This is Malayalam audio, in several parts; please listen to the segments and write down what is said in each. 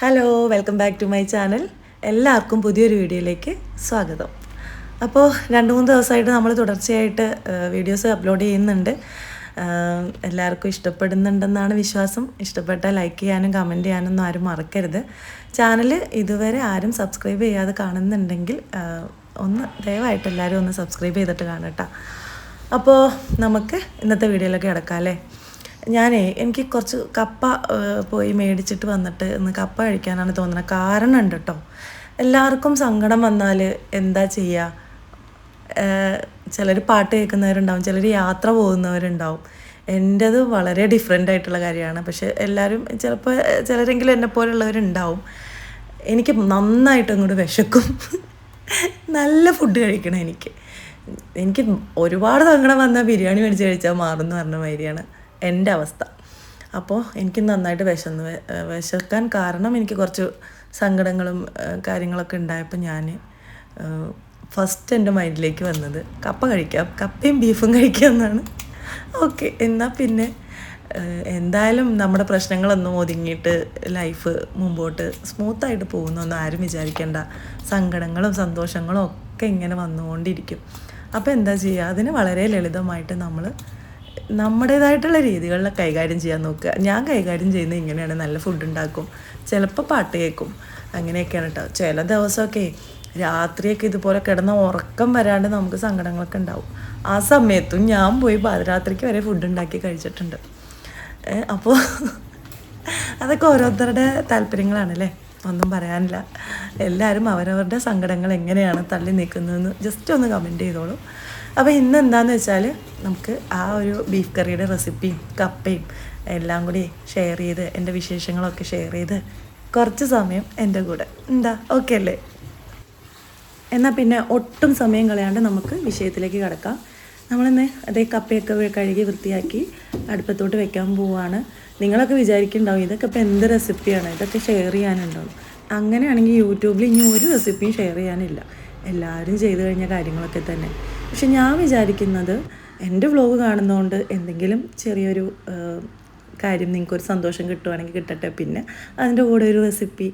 Hello welcome back to my channel എല്ലാവർക്കും പുതിയൊരു വീഡിയോയിലേക്ക് സ്വാഗതം. അപ്പോൾ രണ്ട് മൂന്ന് ദിവസമായിട്ട് നമ്മൾ തുടർച്ചയായിട്ട് വീഡിയോസ് അപ്ലോഡ് ചെയ്യുന്നുണ്ട്. എല്ലാവർക്കും ഇഷ്ടപ്പെടുന്നുണ്ടെന്നാണ് വിശ്വാസം. ഇഷ്ടപ്പെട്ടാൽ ലൈക്ക് ചെയ്യാനും കമന്റ് ചെയ്യാനൊന്നും ആരും മറക്കരുത്. ചാനൽ ഇതുവരെ ആരും സബ്സ്ക്രൈബ് ചെയ്യാതെ കാണുന്നുണ്ടെങ്കിൽ ഒന്ന് ദയവായിട്ട് എല്ലാവരും ഒന്ന് സബ്സ്ക്രൈബ് ചെയ്തിട്ട് കാണട്ടോ അപ്പോൾ നമുക്ക് ഇന്നത്തെ വീഡിയോയിലൊക്കെ കിടക്കാം അല്ലേ? ഞാനേ എനിക്ക് കുറച്ച് കപ്പ പോയി മേടിച്ചിട്ട് വന്നിട്ട് ഇന്ന് കപ്പ കഴിക്കാനാണ് തോന്നുന്നത് കാരണം ഉണ്ട് കേട്ടോ എല്ലാവർക്കും സങ്കടം വന്നാൽ എന്താ ചെയ്യുക ചിലർ പാട്ട് കേൾക്കുന്നവരുണ്ടാവും ചിലർ യാത്ര പോകുന്നവരുണ്ടാവും. എന്റേത് വളരെ ഡിഫറെന്റ് ആയിട്ടുള്ള കാര്യമാണ്. പക്ഷെ എല്ലാവരും ചിലപ്പോൾ ചിലരെങ്കിലും എന്നെ പോലുള്ളവരുണ്ടാവും. എനിക്ക് നന്നായിട്ട് അങ്ങോട്ട് വിശക്കും. നല്ല ഫുഡ് കഴിക്കണം എനിക്ക്. എനിക്ക് ഒരുപാട് സങ്കടം വന്നാൽ ബിരിയാണി മേടിച്ച് കഴിച്ചാൽ മാറുമെന്ന് പറഞ്ഞ മാതിരിയാണ്. എന്റെ അവസ്ഥ. അപ്പോൾ എനിക്ക് നന്നായിട്ട് വിശന്ന് വിശക്കാൻ കാരണം എനിക്ക് കുറച്ച് സങ്കടങ്ങളും കാര്യങ്ങളൊക്കെ ഉണ്ടായപ്പോൾ ഞാൻ ഫസ്റ്റ് എന്റെ മൈൻഡിലേക്ക് വന്നത് കപ്പ കഴിക്കാം കപ്പയും ബീഫും കഴിക്കാം എന്നാണ്. ഓക്കെ എന്നാൽ പിന്നെ എന്തായാലും നമ്മുടെ പ്രശ്നങ്ങളൊന്നും ഒതുങ്ങിയിട്ട് ലൈഫ് മുമ്പോട്ട് സ്മൂത്തായിട്ട് പോകുന്നൊന്നും ആരും വിചാരിക്കേണ്ട. സങ്കടങ്ങളും സന്തോഷങ്ങളും ഒക്കെ ഇങ്ങനെ വന്നുകൊണ്ടിരിക്കും. അപ്പോൾ എന്താ ചെയ്യുക? അതിന് വളരെ ലളിതമായിട്ട് നമ്മൾ നമ്മുടേതായിട്ടുള്ള രീതികളിൽ കൈകാര്യം ചെയ്യാൻ നോക്കുക. ഞാൻ കൈകാര്യം ചെയ്യുന്നത് ഇങ്ങനെയാണ്. നല്ല ഫുഡ് ഉണ്ടാക്കും. ചിലപ്പോൾ പാട്ട് കേൾക്കും അങ്ങനെയൊക്കെയാണ് കേട്ടോ ചില ദിവസമൊക്കെ രാത്രിയൊക്കെ ഇതുപോലെ കിടന്ന ഉറക്കം വരാണ്ട് നമുക്ക് സങ്കടങ്ങളൊക്കെ ഉണ്ടാവും. ആ സമയത്തും ഞാൻ പോയി പാതിരാത്രിക്ക് വരെ ഫുഡ് ഉണ്ടാക്കി കഴിച്ചിട്ടുണ്ട്. അപ്പോൾ അതൊക്കെ ഓരോരുത്തരുടെ താല്പര്യങ്ങളാണല്ലേ? ഒന്നും പറയാനില്ല. എല്ലാവരും അവരവരുടെ സങ്കടങ്ങൾ എങ്ങനെയാണ് തള്ളി നീക്കുന്നതെന്ന് ജസ്റ്റ് ഒന്ന് കമന്റ് ചെയ്തോളൂ. അപ്പോൾ ഇന്ന് എന്താണെന്ന് വെച്ചാൽ നമുക്ക് ആ ഒരു ബീഫ് കറിയുടെ റെസിപ്പിയും കപ്പയും എല്ലാം കൂടി ഷെയർ ചെയ്ത് എന്റെ വിശേഷങ്ങളൊക്കെ ഷെയർ ചെയ്ത് കുറച്ച് സമയം എന്റെ കൂടെ. എന്താ? ഓക്കെ അല്ലേ? എന്നാൽ പിന്നെ ഒട്ടും സമയം കളയാണ്ട് നമുക്ക് വിഷയത്തിലേക്ക് കിടക്കാം. നമ്മളിന്ന് അതേ കപ്പയൊക്കെ കഴുകി വൃത്തിയാക്കി അടുപ്പത്തോട്ട് വെക്കാൻ പോവുകയാണ് നിങ്ങളൊക്കെ വിചാരിക്കുന്നുണ്ടാവും ഇതൊക്കെ ഇപ്പോൾ എന്ത് റെസിപ്പിയാണ് ഇതൊക്കെ ഷെയർ ചെയ്യാനുണ്ടാവും അങ്ങനെയാണെങ്കിൽ യൂട്യൂബിൽ ഇനി ഒരു റെസിപ്പിയും ഷെയർ ചെയ്യാനില്ല. എല്ലാവരും ചെയ്തു കഴിഞ്ഞ കാര്യങ്ങളൊക്കെ തന്നെ. പക്ഷെ ഞാൻ വിചാരിക്കുന്നത് എന്റെ വ്ലോഗ് കാണുന്നതുകൊണ്ട് എന്തെങ്കിലും ചെറിയൊരു കാര്യം നിങ്ങൾക്കൊരു സന്തോഷം കിട്ടുവാണെങ്കിൽ കിട്ടട്ടെ. പിന്നെ അതിന്റെ കൂടെ ഒരു റെസിപ്പി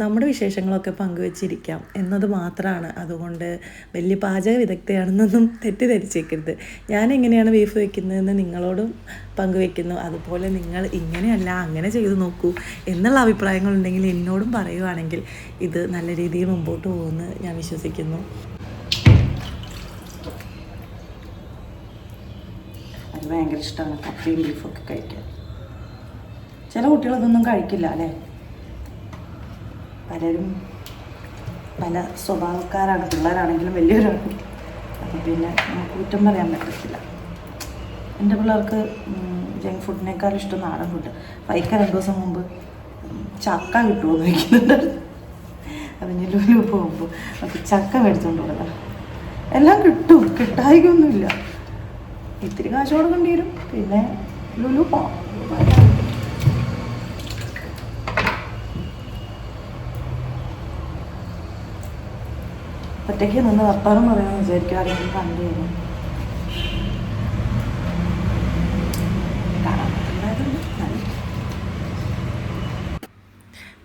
നമ്മുടെ വിശേഷങ്ങളൊക്കെ പങ്കുവച്ചിരിക്കാം എന്നത് മാത്രമാണ് അതുകൊണ്ട് വലിയ പാചക വിദഗ്ധയാണെന്നൊന്നും തെറ്റിദ്ധരിച്ചേക്കരുത്. ഞാൻ എങ്ങനെയാണ് ബീഫ് വെക്കുന്നതെന്ന് നിങ്ങളോടും പങ്കുവെക്കുന്നു. അതുപോലെ നിങ്ങൾ ഇങ്ങനെയല്ല അങ്ങനെ ചെയ്തു നോക്കൂ എന്നുള്ള അഭിപ്രായങ്ങളുണ്ടെങ്കിൽ എന്നോടും പറയുവാണെങ്കിൽ ഇത് നല്ല രീതിയിൽ മുമ്പോട്ട് പോകുമെന്ന് ഞാൻ വിശ്വസിക്കുന്നു. അത് ഭയങ്കര ഇഷ്ടമാണ് കപ്പയും ബീഫൊക്കെ കഴിക്കാൻ. ചില കുട്ടികളതൊന്നും കഴിക്കില്ല അല്ലേ? പലരും പല സ്വഭാവക്കാരാണ്. പിള്ളേരാണെങ്കിലും വലിയവരാണെങ്കിലും അപ്പം പിന്നെ കുറ്റം പറയാൻ പറ്റത്തില്ല. എന്റെ പിള്ളേർക്ക് ജങ്ക് ഫുഡിനേക്കാൾ ഇഷ്ടം നാടൻ ഫുഡ് വൈക്ക രണ്ട് ദിവസം മുമ്പ് ചക്ക കിട്ടുമോ എന്ന് ചോദിക്കുന്നുണ്ടായിരുന്നു. അപ്പം ഞാൻ ലുലു പോകുമ്പോൾ അപ്പോൾ ചക്ക മേടിച്ചുകൊണ്ട് കൊടുക്കണം എല്ലാം കിട്ടും. കിട്ടായികൊന്നുമില്ല ഇത്തിരി കാശ് കൊടുക്കേണ്ടി വരും. പിന്നെ ലുലു പോവാം. ഒറ്റയ്ക്ക് നിന്ന് വർത്താനം പറയാമെന്ന് വിചാരിക്കും. ആരെങ്കിലും കണ്ടു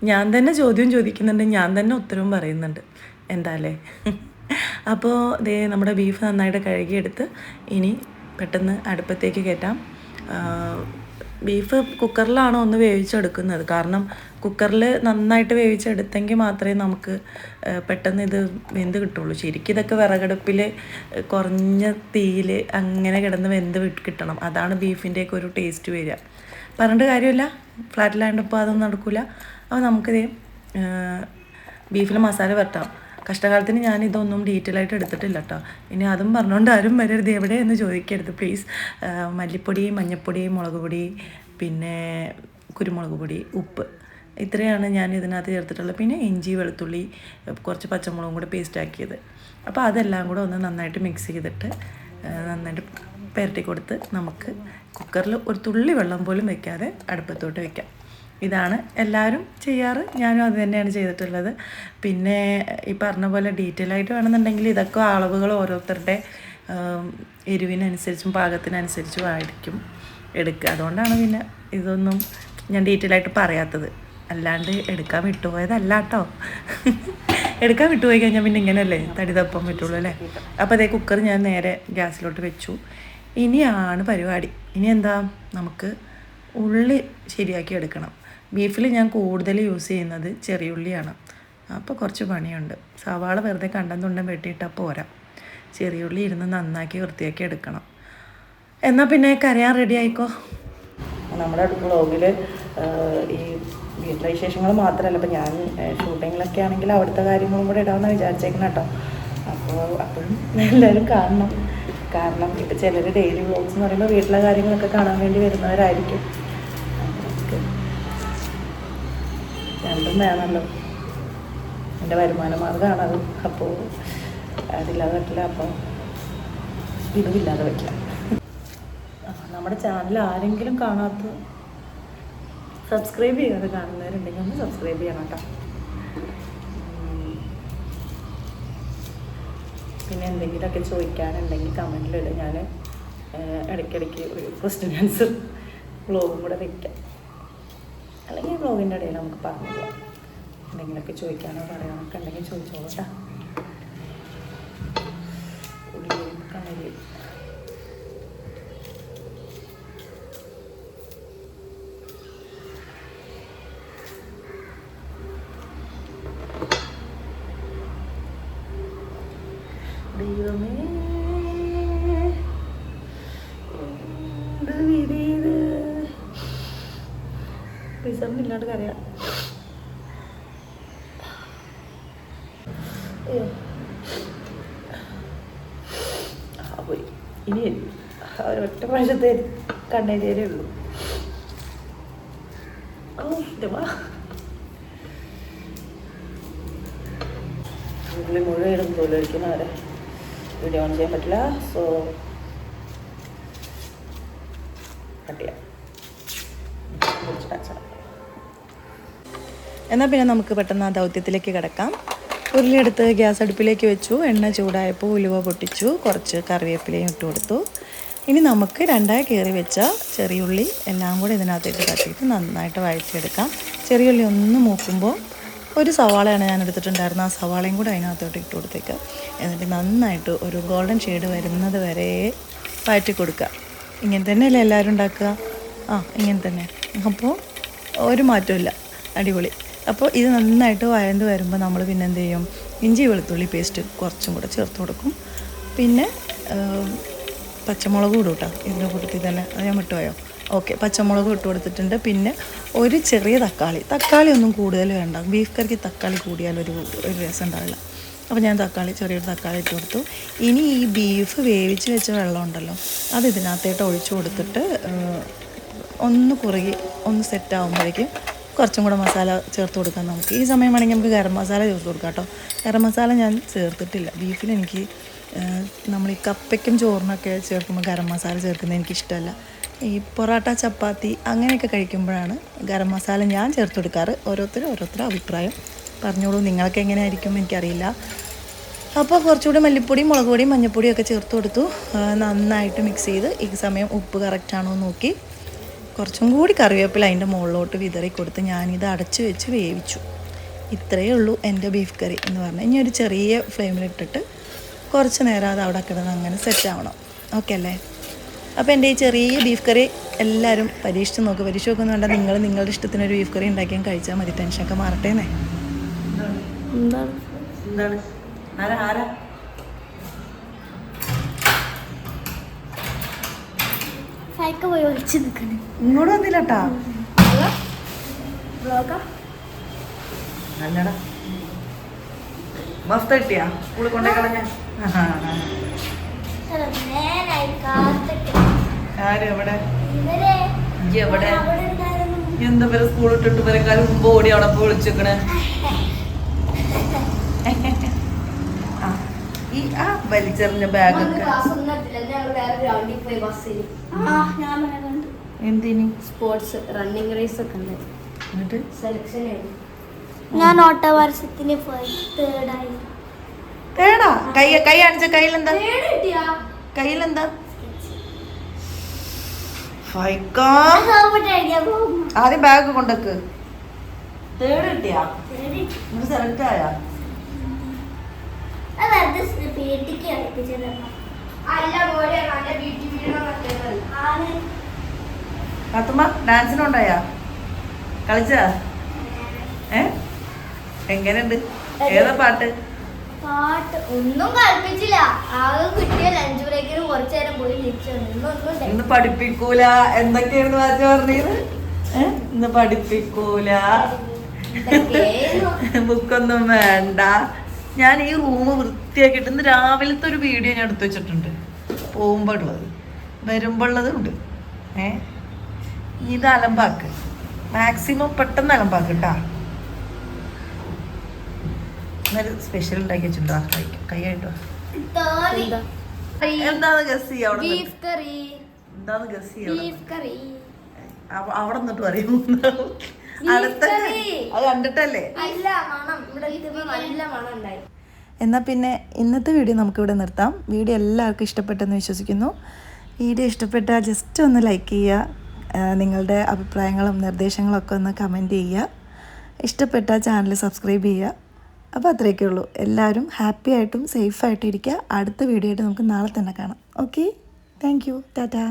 ഞാൻ തന്നെ ചോദ്യം ചോദിക്കുന്നുണ്ട്. ഞാൻ തന്നെ ഉത്തരവും പറയുന്നുണ്ട്. എന്താല്ലേ അപ്പോൾ ദേ നമ്മുടെ ബീഫ് നന്നായിട്ട് കഴുകിയെടുത്ത് ഇനി പെട്ടെന്ന് അടുപ്പത്തേക്ക് കയറ്റാം. ബീഫ് കുക്കറിലാണ് ഒന്ന് വേവിച്ചെടുക്കുന്നത്? കാരണം കുക്കറിൽ നന്നായിട്ട് വേവിച്ചെടുത്തെങ്കിൽ മാത്രമേ നമുക്ക് പെട്ടെന്ന് ഇത് വെന്ത് കിട്ടുള്ളൂ. ശരിക്കും ഇതൊക്കെ വിറകടുപ്പിൽ കുറഞ്ഞ തീയിൽ അങ്ങനെ കിടന്ന് വെന്ത് വിട്ട് കിട്ടണം. അതാണ് ബീഫിന്റെയൊക്കെ ഒരു ടേസ്റ്റ് വരിക. പറഞ്ഞിട്ട് കാര്യമില്ല. ഫ്ലാറ്റിലായതുകൊണ്ട് ഇപ്പോൾ അതൊന്നും നടക്കില്ല അപ്പോൾ നമുക്കിത് ബീഫിൽ മസാല വരട്ടാം കഷ്ടകാലത്തിന് ഞാൻ ഇതൊന്നും ഡീറ്റെയിൽ ആയിട്ട് എടുത്തിട്ടില്ല കേട്ടോ ഇനി അതും പറഞ്ഞുകൊണ്ട് ആരും വരരുത്. എവിടെ എന്ന് ചോദിക്കരുത് പ്ലീസ് മല്ലിപ്പൊടി മഞ്ഞൾപ്പൊടി മുളക് പൊടി പിന്നെ കുരുമുളക് പൊടി ഉപ്പ്. ഇത്രയാണ് ഞാൻ ഇതിനകത്ത് ചേർത്തിട്ടുള്ളത്. പിന്നെ ഇഞ്ചി വെളുത്തുള്ളി കുറച്ച് പച്ചമുളകും കൂടെ പേസ്റ്റ് ആക്കിയത്. അപ്പോൾ അതെല്ലാം കൂടെ ഒന്ന് നന്നായിട്ട് മിക്സ് ചെയ്തിട്ട് നന്നായിട്ട് പുരട്ടി കൊടുത്ത് നമുക്ക് കുക്കറിൽ ഒരു തുള്ളി വെള്ളം പോലും വെക്കാതെ അടുപ്പത്തോട്ട് വെക്കാം. ഇതാണ് എല്ലാവരും ചെയ്യാറ്. ഞാനും അത് തന്നെയാണ് ചെയ്തിട്ടുള്ളത്. പിന്നെ ഈ പറഞ്ഞ പോലെ ഡീറ്റെയിൽ ആയിട്ട് വേണമെന്നുണ്ടെങ്കിൽ ഇതൊക്കെ അളവുകൾ ഓരോരുത്തരുടെ എരിവിനനുസരിച്ചും പാകത്തിനനുസരിച്ചും ആയിരിക്കും എടുക്കുക. അതുകൊണ്ടാണ് പിന്നെ ഇതൊന്നും ഞാൻ ഡീറ്റെയിൽ ആയിട്ട് പറയാത്തത്. അല്ലാണ്ട് എടുക്കാൻ വിട്ടുപോയതല്ല കേട്ടോ. എടുക്കാൻ വിട്ടുപോയി കഴിഞ്ഞാൽ പിന്നെ ഇങ്ങനെയല്ലേ? തടി തപ്പാൻ പറ്റുള്ളൂ അല്ലേ? അപ്പോൾ അതേ കുക്കർ ഞാൻ നേരെ ഗ്യാസിലോട്ട് വെച്ചു. ഇനിയാണ് പരിപാടി. ഇനി എന്താ? നമുക്ക് ഉള്ളി ശരിയാക്കി എടുക്കണം. ബീഫിൽ ഞാൻ കൂടുതൽ യൂസ് ചെയ്യുന്നത് ചെറിയുള്ളിയാണ്. അപ്പോൾ കുറച്ച് പണിയുണ്ട്. സവാള വെറുതെ കണ്ടെന്നുണ്ടം വെട്ടിയിട്ടാൽ പോരാ. ചെറിയുള്ളി ഇരുന്ന് നന്നാക്കി വൃത്തിയാക്കി എടുക്കണം. എന്നാൽ പിന്നെ കരയാൻ റെഡി ആയിക്കോ? നമ്മുടെ ബ്ലോഗിൽ ഈ വീട്ടിലെ വിശേഷങ്ങൾ മാത്രമല്ല അപ്പോൾ ഞാൻ ഷൂട്ടിങ്ങിലൊക്കെ ആണെങ്കിൽ അവിടുത്തെ കാര്യങ്ങളും കൂടെ ഇടാമെന്ന് വിചാരിച്ചേക്കണം കേട്ടോ. അപ്പോൾ അപ്പോഴും എല്ലാവരും കാണണം. കാരണം ഇപ്പം ചിലർ ഡെയിലി വ്ളോഗ്സ് എന്ന് പറയുമ്പോൾ വീട്ടിലെ കാര്യങ്ങളൊക്കെ കാണാൻ വേണ്ടി വരുന്നവരായിരിക്കും അപ്പോൾ നമുക്ക് രണ്ടും വേണമല്ലോ എന്റെ വരുമാന മാർഗമാണ് അത്. അപ്പോൾ അതില്ലാതെ പറ്റില്ല അപ്പോൾ ഇതുമില്ലാതെ പറ്റില്ല വയ്ക്കാം നമ്മുടെ ചാനൽ ആരെങ്കിലും കാണാത്ത സബ്സ്ക്രൈബ് ചെയ്യാതെ കാണുന്നവരുണ്ടെങ്കിൽ ഒന്ന് സബ്സ്ക്രൈബ് ചെയ്യണം കേട്ടോ. പിന്നെ എന്തെങ്കിലുമൊക്കെ ചോദിക്കാനുണ്ടെങ്കിൽ കമന്റിലിടും ഞാൻ ഇടയ്ക്കിടയ്ക്ക് ഒരു ക്വസ്റ്റ്യൻ ആൻസർ ബ്ലോഗും കൂടെ വെക്കാം അല്ലെങ്കിൽ വ്ളോഗിന്റെ ഇടയിൽ നമുക്ക് പറഞ്ഞു പോകാം എന്തെങ്കിലുമൊക്കെ ചോദിക്കാനോ പറയാനൊക്കെ ഉണ്ടെങ്കിൽ ചോദിച്ചോളൂ കേട്ടോ ദൈവമേ വിധി ഇത് ഇല്ലാണ്ട് കരയാം. പോയി. ഇനി ഒരൊറ്റ പ്രാവശ്യത്തെ കണ്ണേരിയേ ഉള്ളൂ. ഓ ഇത് വാ. ഉള്ളി മുഴുവൻ ഇടും തൊഴിലൊഴിക്കുന്നവരെ വീഡിയോ ഓൺ ചെയ്യാൻ പറ്റില്ല. സോ കട്ട് ചെയ്യാം. എന്നാൽ പിന്നെ നമുക്ക് പെട്ടെന്ന് ആ ദൗത്യത്തിലേക്ക് കിടക്കാം. ഉരുളിയെടുത്ത് ഗ്യാസ് അടുപ്പിലേക്ക് വെച്ചു. എണ്ണ ചൂടായപ്പോൾ ഉലുവ പൊട്ടിച്ചു. കുറച്ച് കറിവേപ്പിലയും ഇട്ട് കൊടുത്തു. ഇനി നമുക്ക് രണ്ടായി കയറി വെച്ച ചെറിയുള്ളി എല്ലാം കൂടി ഇതിനകത്തേക്ക് തട്ടിയിട്ട് നന്നായിട്ട് വഴറ്റിയെടുക്കാം. ചെറിയുള്ളി ഒന്ന് മൂക്കുമ്പോൾ ഒരു സവാളയാണ് ഞാൻ എടുത്തിട്ടുണ്ടായിരുന്നത്. ആ സവാളയും കൂടി അതിനകത്തോട്ട് ഇട്ട് കൊടുത്തേക്ക്. എന്നിട്ട് നന്നായിട്ട് ഒരു ഗോൾഡൻ ഷെയ്ഡ് വരുന്നത് വരെ വഴറ്റി കൊടുക്കുക. ഇങ്ങനെ തന്നെയല്ലേ എല്ലാവരും ഉണ്ടാക്കുക? ആ ഇങ്ങനെ തന്നെ. അപ്പോൾ ഒരു മാറ്റമില്ല അടിപൊളി. അപ്പോൾ ഇത് നന്നായിട്ട് വഴണ്ട് വരുമ്പോൾ നമ്മൾ പിന്നെ എന്ത് ചെയ്യും? ഇഞ്ചി വെളുത്തുള്ളി പേസ്റ്റ് കുറച്ചും കൂടെ ചേർത്ത് കൊടുക്കും. പിന്നെ പച്ചമുളകും ഇടും കേട്ടോ ഇതിന്റെ കൂട്ടത്തിൽ തന്നെ. അത് ഞാൻ വിട്ടുപോയോ ഓക്കെ. പച്ചമുളക് ഇട്ട് കൊടുത്തിട്ടുണ്ട്. പിന്നെ ഒരു ചെറിയ തക്കാളി. തക്കാളി ഒന്നും കൂടുതൽ വേണ്ട. ബീഫ് കറിക്ക് തക്കാളി കൂടിയാൽ ഒരു ഒരു രസം ഉണ്ടാവില്ല. അപ്പോൾ ഞാൻ തക്കാളി ചെറിയൊരു തക്കാളി ഇട്ട് കൊടുത്തു. ഇനി ഈ ബീഫ് വേവിച്ച് വെച്ച വെള്ളം ഉണ്ടല്ലോ അത് ഇതിനകത്തേട്ട് ഒഴിച്ചു കൊടുത്തിട്ട് ഒന്ന് കുറുകി ഒന്ന് സെറ്റ് ആകുമ്പോഴേക്കും കുറച്ചും കൂടെ മസാല ചേർത്ത് കൊടുക്കാം നമുക്ക്. ഈ സമയം വേണമെങ്കിൽ നമുക്ക് ഗരം മസാല ചേർത്ത് കൊടുക്കാം കേട്ടോ. ഗരം മസാല ഞാൻ ചേർത്തിട്ടില്ല. ബീഫിൽ എനിക്ക് നമ്മൾ ഈ കപ്പയ്ക്കും ചോറിനൊക്കെ ചേർക്കുമ്പോൾ ഗരം മസാല ചേർക്കുന്നത് എനിക്കിഷ്ടമല്ല. ഈ പൊറോട്ട ചപ്പാത്തി അങ്ങനെയൊക്കെ കഴിക്കുമ്പോഴാണ് ഗരം മസാല ഞാൻ ചേർത്ത് കൊടുക്കാറ്. ഓരോരുത്തരും ഓരോരുത്തരും അഭിപ്രായം. പറഞ്ഞോളൂ നിങ്ങൾക്ക് എങ്ങനെയായിരിക്കും എനിക്കറിയില്ല. അപ്പോൾ കുറച്ചുകൂടി മല്ലിപ്പൊടി മുളക് പൊടിയും മഞ്ഞൾപ്പൊടിയും ഒക്കെ ചേർത്ത് കൊടുത്തു. നന്നായിട്ട് മിക്സ് ചെയ്ത് ഈ സമയം ഉപ്പ് കറക്റ്റാണോ നോക്കി. കുറച്ചും കൂടി കറിവേപ്പില അതിന്റെ മുകളിലോട്ട് വിതറി കൊടുത്ത് ഞാനിത് അടച്ച് വെച്ച് വേവിച്ചു. ഇത്രയേ ഉള്ളൂ എന്റെ ബീഫ് കറി എന്ന് പറഞ്ഞാൽ ഇനി ഒരു ചെറിയ ഫ്ലെയിമിലിട്ടിട്ട് കുറച്ച് നേരം അത് അവിടെ കിടന്ന് അങ്ങനെ സെറ്റ് ആവണം. ഓക്കെ അല്ലേ? അപ്പോൾ എന്റെ ഈ ചെറിയ ബീഫ് കറി എല്ലാവരും പരീക്ഷിച്ച് നോക്കുക പരീക്ഷ നോക്കുന്ന വേണ്ട. നിങ്ങൾ നിങ്ങളുടെ ഇഷ്ടത്തിന് ഒരു ബീഫ് കറി ഉണ്ടാക്കിയാൽ കഴിച്ചാൽ മതി. ടെൻഷനൊക്കെ മാറട്ടേന്നേ എന്താണ്? എന്താണ്? ആരാ? ആരാ? സൈക്കിൾ പോയി ഒളിച്ച് നിൽക്കണേ. ഇങ്ങോട്ട് വന്നില്ലട്ടാ. ബ്ലോഗാ അല്ലടാ. മസ്ത് കിട്ടിയാ? സ്കൂളിൽ കൊണ്ടേ കളഞ്ഞ? എവിടെ? എന്താ പേര് സ്കൂൾ ഇട്ടിട്ട് വരെക്കാളും മുമ്പ് ഓടി അവിടെ പോയി വിളിച്ചേക്കണേ ആ ഈ ആ വലിച്ചെറിഞ്ഞ ബാഗൊക്കെ ക്ലാസ് ഒന്നും എത്തില്ല ഞങ്ങൾ വേറെ ഗ്രൗണ്ടിൽ പോയി ബസ്സിൽ ആ ഞാൻ തന്നെ കണ്ടു. എന്തിനി? സ്പോർട്സ് റണ്ണിങ് റേസ് ഒക്കെ ഉണ്ട്. എന്നിട്ട്? സെലക്ഷൻ ഞാൻ ഓട്ട മത്സരത്തിന് പോയി തേർഡായി തേടാ. കൈ കൈ അണിച്ച കയ്യിലെന്താ? കയ്യിലെന്താ? ആദ്യം ബാഗ് കൊണ്ടക്ക് തേർഡ് കിട്ടിയാ. സെലക്ട് ആയാ? വെറുതെ പേട്ടിക്ക് കളിപ്പിച്ചതാണ് അല്ല പോലെ നല്ല ബ്യൂട്ടി പാത്തുമ്മ ഡാൻസിനുണ്ടായാ? കളിച്ചാ? ഏ? എങ്ങനെയുണ്ട്? ഏതാ പാട്ട്? പാട്ട് ഒന്നും കളിപ്പിച്ചില്ല ആകെ കിട്ടിയ ലഞ്ച് ബ്രേക്കിന് കുറച്ചു നേരം പോയി തിരിച്ചു ഇന്ന് പഠിപ്പിക്കൂല. എന്തൊക്കെയായിരുന്നു വാച്ച പറഞ്ഞത്? ഇന്ന് പഠിപ്പിക്കൂല. ബുക്കൊന്നും വേണ്ട. ഞാൻ ഈ റൂം വൃത്തിയാക്കിയിട്ട് ഇന്ന് രാവിലത്തെ ഒരു വീഡിയോ ഞാൻ എടുത്തു വെച്ചിട്ടുണ്ട്. പോകുമ്പോൾ ഉള്ളത് വരുമ്പോൾ ഉള്ളതും ഉണ്ട്. ഏ? ഇത് അലമ്പാക്ക്. മാക്സിമം പെട്ടെന്ന് അലമ്പാക്ക് കേട്ടാ എന്നൊരു സ്പെഷ്യൽ ഉണ്ടാക്കി വെച്ചിട്ടുണ്ടോ. കൈ കൈയായിട്ടോ എന്താണ് ഗസ് അവിടെ ഗസ് ചെയ്യാ അവിടെ നിന്നിട്ട് പറയും അടുത്ത കണ്ടിട്ടല്ലേ? എന്നാൽ പിന്നെ ഇന്നത്തെ വീഡിയോ നമുക്ക് ഇവിടെ നിർത്താം. വീഡിയോ എല്ലാവർക്കും ഇഷ്ടപ്പെട്ടെന്ന് വിശ്വസിക്കുന്നു. വീഡിയോ ഇഷ്ടപ്പെട്ടാൽ ജസ്റ്റ് ഒന്ന് ലൈക്ക് ചെയ്യുക. നിങ്ങളുടെ അഭിപ്രായങ്ങളും നിർദ്ദേശങ്ങളും ഒക്കെ ഒന്ന് കമന്റ് ചെയ്യുക. ഇഷ്ടപ്പെട്ടാൽ ചാനൽ സബ്സ്ക്രൈബ് ചെയ്യുക. അപ്പോൾ അത്രയൊക്കെ ഉള്ളൂ. എല്ലാവരും ഹാപ്പി ആയിട്ടും സേഫായിട്ടും ഇരിക്കുക അടുത്ത വീഡിയോ ആയിട്ട് നമുക്ക് നാളെ തന്നെ കാണാം. Okay thank you Tata